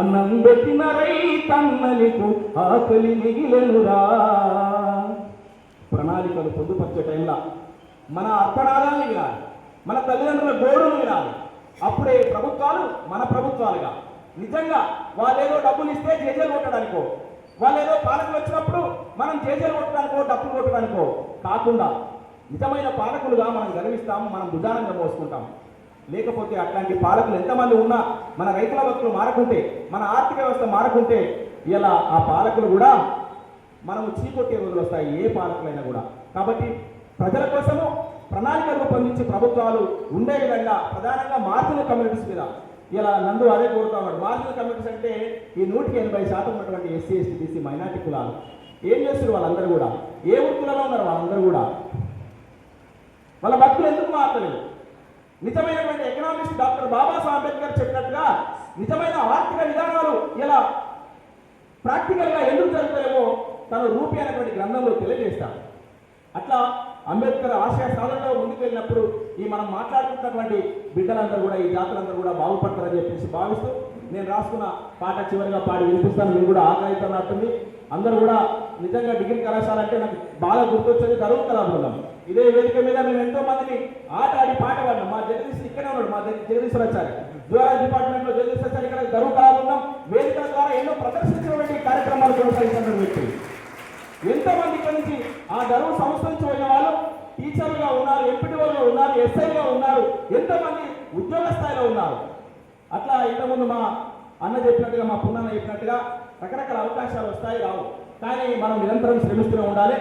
అన్నం పెట్టిన రైతన్నలకు ఆకలి మిగిలెనురా. ప్రణాళికలు పొందుపరిచే టైంలో మన అర్పణాలను వినాలి మన తల్లిదండ్రుల గోడును వినాలి. అప్పుడే ప్రభుత్వాలు మన ప్రభుత్వాలుగా. నిజంగా వాళ్ళేదో డబ్బులు ఇస్తే జేజేలు కొట్టడానికో వాళ్ళేదో పాలకులు వచ్చినప్పుడు మనం జేజేలు కొట్టడానికో డబ్బులు కొట్టడానికో కాకుండా నిజమైన పాలకులుగా మనం గర్విస్తాము మనం భుజానంగా మోసుకుంటాం. లేకపోతే అట్లాంటి పాలకులు ఎంతమంది ఉన్నా మన రైతుల బతుకులు మారకుంటే మన ఆర్థిక వ్యవస్థ మారకుంటే ఇలా ఆ పాలకులు కూడా మనము చీకొట్టే రోజులు వస్తాయి ఏ పాలకులైనా కూడా. కాబట్టి ప్రజల కోసము ప్రణాళికలు రూపొందించి ప్రభుత్వాలు ఉండే విధంగా ప్రధానంగా మార్జిన కమ్యూనిటీస్ మీద. ఇలా నందు అదే కోరుతా ఉన్నాడు. మార్జినల్ కమ్యూనిటీస్ అంటే ఈ నూటికి ఎనభై శాతం ఉన్నటువంటి ఎస్సీ ఎస్టీ బీసీ మైనార్టీ కులాలు. ఏం చేస్తారు వాళ్ళందరూ కూడా? ఏ వృత్తులలో ఉన్నారు వాళ్ళందరూ కూడా? వాళ్ళ భక్తులు ఎందుకు మారలేదు నిజమైనటువంటి ఎకనామిక్స్ డాక్టర్ బాబాసాహెబ్ అంబేద్కర్ చెప్పినట్టుగా నిజమైన ఆర్థిక విధానాలు ఇలా ప్రాక్టికల్గా ఎందుకు జరుగుతాయేమో తను రూపి అనేటువంటి గ్రంథంలో తెలియజేస్తాడు. అట్లా అంబేద్కర్ ఆశయ సాధనలో ముందుకు వెళ్ళినప్పుడు ఈ మనం మాట్లాడుతున్నటువంటి బిడ్డలందరూ కూడా ఈ జాతులందరూ కూడా బాగుపడతారని చెప్పేసి భావిస్తూ నేను రాసుకున్న పాట చివరిగా పాడి వినిపిస్తాను. మీరు కూడా ఆకలితున్నట్టుంది అందరూ కూడా నిజంగా డిగ్రీ కళాశాల అంటే నాకు బాగా గుర్తొచ్చేది కరువు కళాబృందం ఇదే వేదిక మీద మేము ఎంతో మందిని ఆట ఆడి పాట పాడినాం. మా జగదీశ్ ఇక్కడే ఉన్నాడు మా జగదీశ్వర్ వచ్చారు జువాలజీ డిపార్ట్మెంట్లో జగదీష్ వచ్చారు ఇక్కడ గరువు కళాబృందం వేదికల ద్వారా ఎన్నో ప్రదర్శించినటువంటి కార్యక్రమాలు కొనసాగిస్తున్న వ్యక్తి. ఎంతమంది ఇక్కడి నుంచి ఆ గరువు సంస్థ నుంచి పోయిన వాళ్ళు టీచర్లుగా ఉన్నారు ఎంపీటీఓలుగా ఉన్నారు ఎస్ఐగా ఉన్నారు ఎంతమంది ఉద్యోగ స్థాయిలో ఉన్నారు. అట్లా ఇంతకుముందు మా అన్న చెప్పినట్టుగా మా పున్నన్న చెప్పినట్టుగా రకరకాల అవకాశాలు వస్తాయి రావు. కానీ మనం నిరంతరం శ్రమిస్తూనే ఉండాలి.